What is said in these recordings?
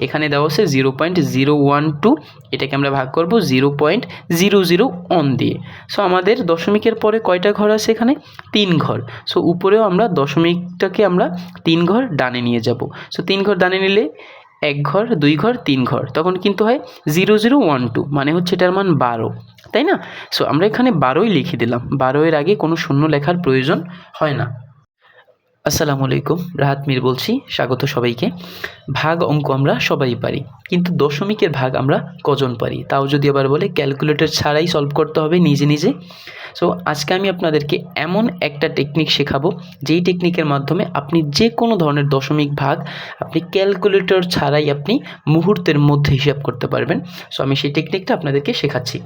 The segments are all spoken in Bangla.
এখানে দেওয়া আছে zero point zero one two এটাকে আমরা ভাগ করব zero point zero zero one দিয়ে। সো আমাদের দশমিকের পরে কয়টা ঘর আছে এখানে? তিন ঘর। সো উপরেও আমরা দশমিকটাকে আমরা তিন ঘর ডানে নিয়ে যাব। সো তিন ঘর ডানে নিলে এক ঘর, দুই ঘর, তিন ঘর। তখন কিন্তু হয় জিরো জিরো ওয়ান টু মানে হচ্ছে এটার মান বারো। তাই না? সো আমরা এখানে বারোই লিখে দিলাম। বারো এর আগে কোনো শূন্য লেখার প্রয়োজন হয় না। আসসালামু আলাইকুম, রাহাত মির বলছি, স্বাগত সবাইকে। ভাগ অঙ্ক আমরা সবাই পারি, কিন্তু দশমিকের ভাগ আমরা কজন পারি? তাও যদি আবার বলে ক্যালকুলেটর ছাড়াই সলভ করতে হবে নিজে নিজে। সো আজকে আমি আপনাদেরকে এমন একটা টেকনিক শেখাবো, যেই টেকনিকের মাধ্যমে আপনি যে কোনো ধরনের দশমিক ভাগ আপনি ক্যালকুলেটর ছাড়াই আপনি মুহূর্তের মধ্যে হিসাব করতে পারবেন। সো আমি সেই টেকনিকটা আপনাদেরকে শেখাচ্ছি।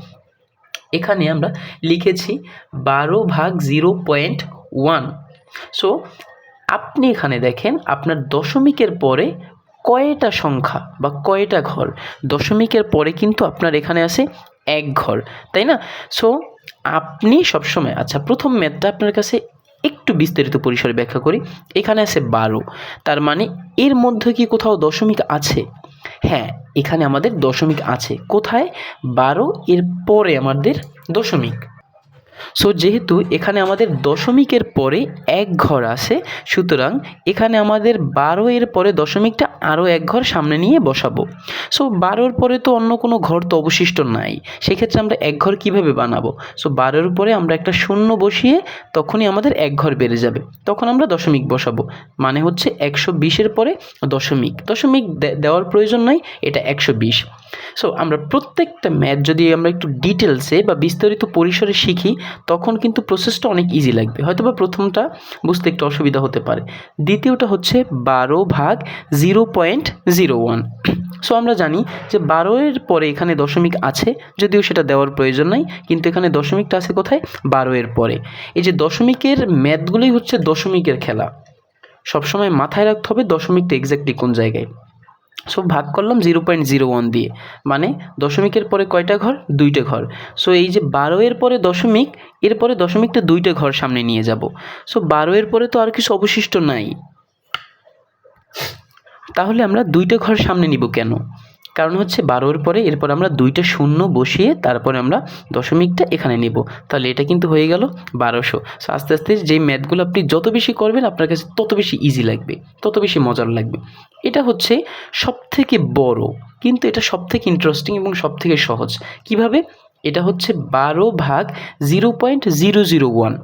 এখানে আমরা লিখেছি বারো ভাগ জিরো পয়েন্ট ওয়ান। সো আপনি এখানে দেখেন আপনার দশমিকের পরে কয়টা সংখ্যা বা কয়টা ঘর? দশমিকের পরে কিন্তু আপনার এখানে আছে এক ঘর, তাই না? সো আপনি সবসময় আচ্ছা প্রথম ম্যাথটা আপনার কাছে একটু বিস্তারিত পরিসরে ব্যাখ্যা করি। এখানে আছে বারো, তার মানে এর মধ্যে কি কোথাও দশমিক আছে? হ্যাঁ এখানে আমাদের দশমিক আছে। কোথায়? বারো এর পরে আমাদের দশমিক। সো যেহেতু এখানে আমাদের দশমিকের পরে এক ঘর আছে, সুতরাং এখানে আমাদের বারো এর পরে দশমিকটা আরও এক ঘর সামনে নিয়ে বসাবো। সো বারোর পরে তো অন্য কোনো ঘর তো অবশিষ্ট নাই। সেক্ষেত্রে আমরা এক ঘর কীভাবে বানাবো? সো বারোর পরে আমরা একটা শূন্য বসিয়ে তখনই আমাদের এক ঘর বেড়ে যাবে। তখন আমরা দশমিক বসাবো। মানে হচ্ছে একশো বিশের পরে দশমিক। দশমিক দেওয়ার প্রয়োজন নাই, এটা একশো বিশ। সো আমরা প্রত্যেকটা ম্যাথ যদি আমরা একটু ডিটেলসে বা বিস্তারিত পরিসরে শিখি, তখন কিন্তু প্রসেসটা অনেক ইজি লাগবে। হয়তো বা প্রথমটা বুঝতে একটু অসুবিধা হতে পারে। দ্বিতীয়টা হচ্ছে বারো ভাগ zero point zero one so আমরা জানি যে বারো এর পরে এখানে দশমিক আছে, যদিও সেটা দেওয়ার প্রয়োজন নাই, কিন্তু এখানে দশমিকটা আছে কোথায়? বারো এর পরে। এই যে দশমিকের ম্যাথগুলোই হচ্ছে দশমিকের খেলা। সবসময় মাথায় রাখতে হবে দশমিকটা এক্স্যাক্টলি কোন জায়গায়। সো ভাগ করলাম জিরো পয়েন্ট জিরো ওয়ান দিয়ে। মানে দশমিকের পরে কয়টা ঘর? দুইটা ঘর। সো এই যে বারো এর পরে দশমিক এরপরে দশমিকটা দুইটা ঘর সামনে নিয়ে যাব। সো বারো এর পরে তো আর কিছু অবশিষ্ট নাই। তাহলে আমরা দুইটা ঘর সামনে নিব কেন? কারণ হচ্ছে বারোর পরে এরপর আমরা দুইটা শূন্য বসিয়ে তারপরে আমরা দশমিকটা এখানে নেব। তাহলে এটা কিন্তু হয়ে গেল বারোশো। সো আস্তে আস্তে যেই ম্যাথগুলো আপনি যত বেশি করবেন আপনার কাছে তত বেশি ইজি লাগবে, তত বেশি মজার লাগবে। এটা হচ্ছে সব থেকে বড়, কিন্তু এটা সব থেকে ইন্টারেস্টিং এবং সব থেকে সহজ। কীভাবে? এটা হচ্ছে বারো ভাগ zero point zero zero one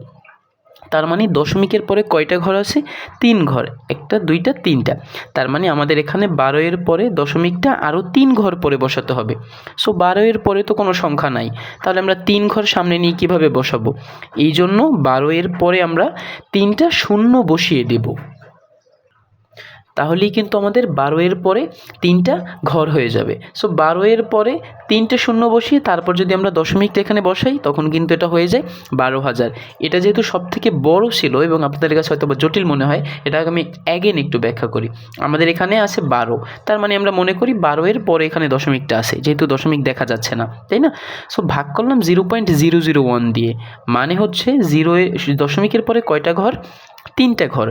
তার মানে দশমিকের পরে কয়টা ঘর আছে? তিন ঘর। একটা, দুইটা, তিনটা। তার মানে আমাদের এখানে বারো এর পরে দশমিকটা আরও তিন ঘর পরে বসাতে হবে। সো বারো এর পরে তো কোনো সংখ্যা নাই। তাহলে আমরা তিন ঘর সামনে নিয়ে কীভাবে বসাবো? এই জন্য বারো এর পরে আমরা তিনটা শূন্য বসিয়ে দেব। তাহলেই কিন্তু আমাদের বারো এর পরে তিনটা ঘর হয়ে যাবে। সো বারো এর পরে তিনটে শূন্য বসিয়ে তারপর যদি আমরা দশমিকটা এখানে বসাই, তখন কিন্তু এটা হয়ে যায় বারো হাজার। এটা যেহেতু সব থেকে বড় ছিল এবং আপনাদের কাছে হয়তো জটিল মনে হয়, এটা আমি অ্যাগেন একটু ব্যাখ্যা করি। আমাদের এখানে আছে বারো। তার মানে আমরা মনে করি বারো এর পরে এখানে দশমিকটা আছে, যেহেতু দশমিক দেখা যাচ্ছে না, তাই না? সো ভাগ করলাম zero point zero zero one দিয়ে। মানে হচ্ছে জিরো দশমিকের পরে কয়টা ঘর? তিনটা ঘর।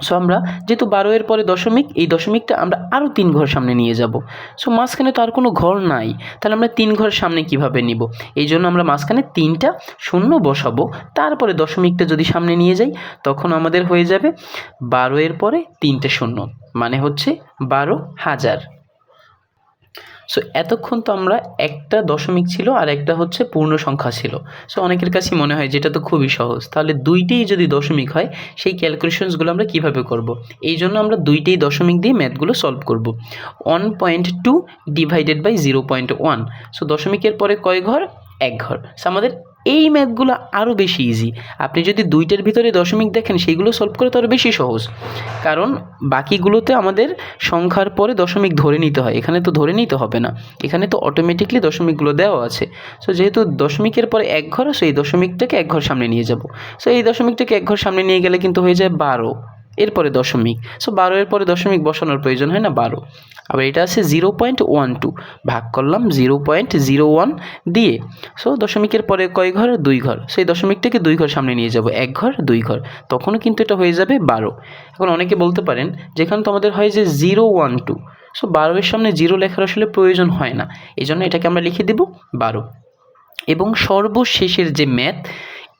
সো আমরা যেহেতু বারো এর পরে দশমিক, এই দশমিকটা আমরা আরও তিন ঘর সামনে নিয়ে যাব। সো মাঝখানে তো আর কোনো ঘর নাই। তাহলে আমরা তিন ঘর সামনে কীভাবে নিব? এই জন্য আমরা মাঝখানে তিনটা শূন্য বসাবো। তারপরে দশমিকটা যদি সামনে নিয়ে যাই, তখন আমাদের হয়ে যাবে বারো এর পরে তিনটে শূন্য। মানে হচ্ছে বারো হাজার। সো এতক্ষণ তো আমরা একটা দশমিক ছিল আর একটা হচ্ছে পূর্ণ সংখ্যা ছিল। সো অনেকের কাছে মনে হয় যেটা তো খুবই সহজ। তাহলে দুইটেই যদি দশমিক হয়, সেই ক্যালকুলেশনসগুলো আমরা কীভাবে করব? এই জন্য আমরা দুইটেই দশমিক দিয়ে ম্যাথগুলো সলভ করব। One point two divided by zero point one so দশমিকের পরে কয় ঘর? এক ঘর। সো আমাদের এই ম্যাথগুলো আরও বেশি ইজি আপনি যদি দুইটার ভিতরে দশমিক দেখেন সেইগুলো সলভ করে তো আরও বেশি সহজ। কারণ বাকিগুলোতে আমাদের সংখ্যার পরে দশমিক ধরে নিতে হয়। এখানে তো ধরে নিতে হবে না। এখানে তো অটোমেটিকলি দশমিকগুলো দেওয়া আছে। সো যেহেতু দশমিকের পরে এক ঘর সেই দশমিকটাকে এক ঘর সামনে নিয়ে যাব। সো এই দশমিকটাকে এক ঘর সামনে নিয়ে গেলে কিন্তু হয়ে যায় বারো। এরপরে দশমিক। সো বারো এর পরে দশমিক বসানোর প্রয়োজন হয় না? বারো। আবার এটা আছে জিরো পয়েন্ট ওয়ান টু ভাগ করলাম জিরো পয়েন্ট জিরো ওয়ান দিয়ে। সো দশমিকের পরে কয় ঘর? দুই ঘর। সেই দশমিকটাকে দুই ঘর সামনে নিয়ে যাব। এক ঘর, দুই ঘর। তখনও কিন্তু এটা হয়ে যাবে বারো। এখন অনেকে বলতে পারেন, যেখানে তো আমাদের হয় যে জিরো ওয়ান টু সো বারোয়ের সামনে জিরো লেখার আসলে প্রয়োজন হয় না। এই জন্য এটাকে আমরা লিখে দেব বারো। এবং সর্বশেষের যে ম্যাথ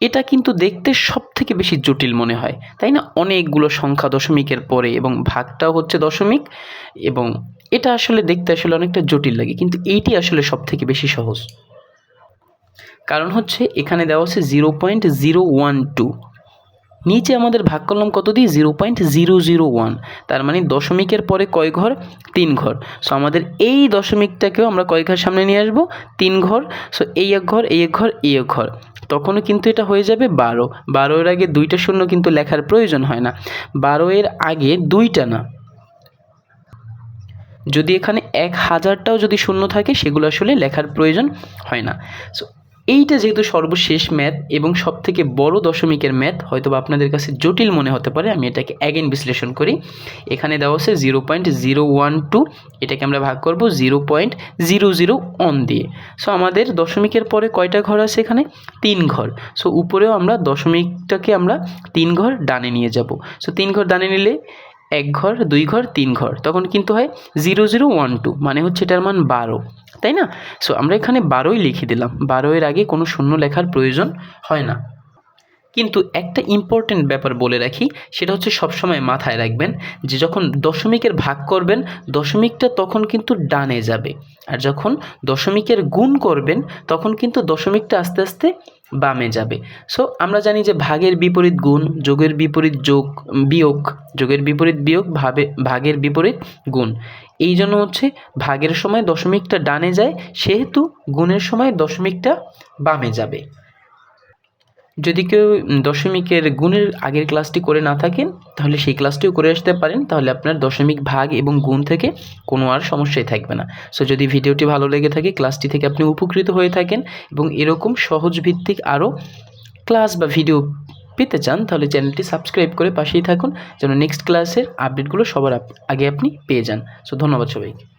এটা কিন্তু দেখতে সব থেকে বেশি জটিল মনে হয়, তাই না? অনেকগুলো সংখ্যা দশমিকের পরে এবং ভাগটাও হচ্ছে দশমিক এবং এটা আসলে দেখতে আসলে অনেকটা জটিল লাগে, কিন্তু এইটি আসলে সব থেকে বেশি সহজ। কারণ হচ্ছে এখানে দেওয়া হচ্ছে zero point zero one two নিচে আমাদের ভাগ করলাম কত দিয়ে zero point zero zero one. তার মানে দশমিকের পরে কয় ঘর? তিন ঘর। সো আমাদের এই দশমিকটাকেও আমরা কয় ঘর সামনে নিয়ে আসব? তিন ঘর। সো এই এক ঘর, এই এক ঘর, এই এক ঘর। তখনও কিন্তু এটা হয়ে যাবে বারো। বারো এর আগে দুইটা শূন্য কিন্তু লেখার প্রয়োজন হয় না। বারো এর আগে দুইটা না। যদি এখানে এক হাজারটাও যদি শূন্য থাকে, সেগুলো আসলে লেখার প্রয়োজন হয় না। সো এইটা যেহেতু সর্বশেষ ম্যাথ এবং সব থেকে বড় দশমিকের ম্যাথ হয়তো আপনাদের কাছে জটিল মনে হতে পারে, আমি এটাকে অ্যাগেন বিশ্লেষণ করি। এখানে দেওয়া আছে zero point zero one two এটাকে আমরা ভাগ করব zero point zero zero one দিয়ে। সো আমাদের দশমিকের পরে কয়টা ঘর আছে এখানে? তিন ঘর। সো উপরেও আমরা দশমিকটাকে আমরা তিন ঘর ডানে নিয়ে যাব। সো তিন ঘর ডানে নিলে এক ঘর, দুই ঘর, তিন ঘর। তখন কিন্তু হয় জিরো জিরো ওয়ান টু মানে হচ্ছে এটার মান বারো। তাই না? সো আমরা এখানে বারোই লিখে দিলাম। বারোয়ের আগে কোনো শূন্য লেখার প্রয়োজন হয় না। কিন্তু একটা ইম্পর্টেন্ট ব্যাপার বলে রাখি, সেটা হচ্ছে সবসময় মাথায় রাখবেন যে যখন দশমিকের ভাগ করবেন, দশমিকটা তখন কিন্তু ডানে যাবে। আর যখন দশমিকের গুণ করবেন, তখন কিন্তু দশমিকটা আস্তে আস্তে বামে যাবে। সো আমরা জানি যে ভাগের বিপরীত গুণ, যোগের বিপরীত যোগ, বিয়োগ, যোগের বিপরীত বিয়োগ, ভাবে, ভাগের বিপরীত গুণ। এই জন্য হচ্ছে ভাগের সময় দশমিকটা ডানে যায়, সেহেতু গুণের সময় দশমিকটা বামে যাবে। যদি কেউ দশমিকের গুণের আগের ক্লাসটি করে না থাকেন, তাহলে সেই ক্লাসটিও করে আসতে পারেন। তাহলে আপনার দশমিক ভাগ এবং গুণ থেকে কোনো আর সমস্যাই থাকবে না। সো যদি ভিডিওটি ভালো লেগে থাকে ক্লাসটি থেকে আপনি উপকৃত হয়ে থাকেন এবং এরকম সহজ ভিত্তিক আরও ক্লাস বা ভিডিও পেতে চান, তাহলে চ্যানেলটি সাবস্ক্রাইব করে পাশেই থাকুন। যেন নেক্সট ক্লাসের আপডেটগুলো সবার আগে আপনি পেয়ে যান। সো ধন্যবাদ সবাইকে।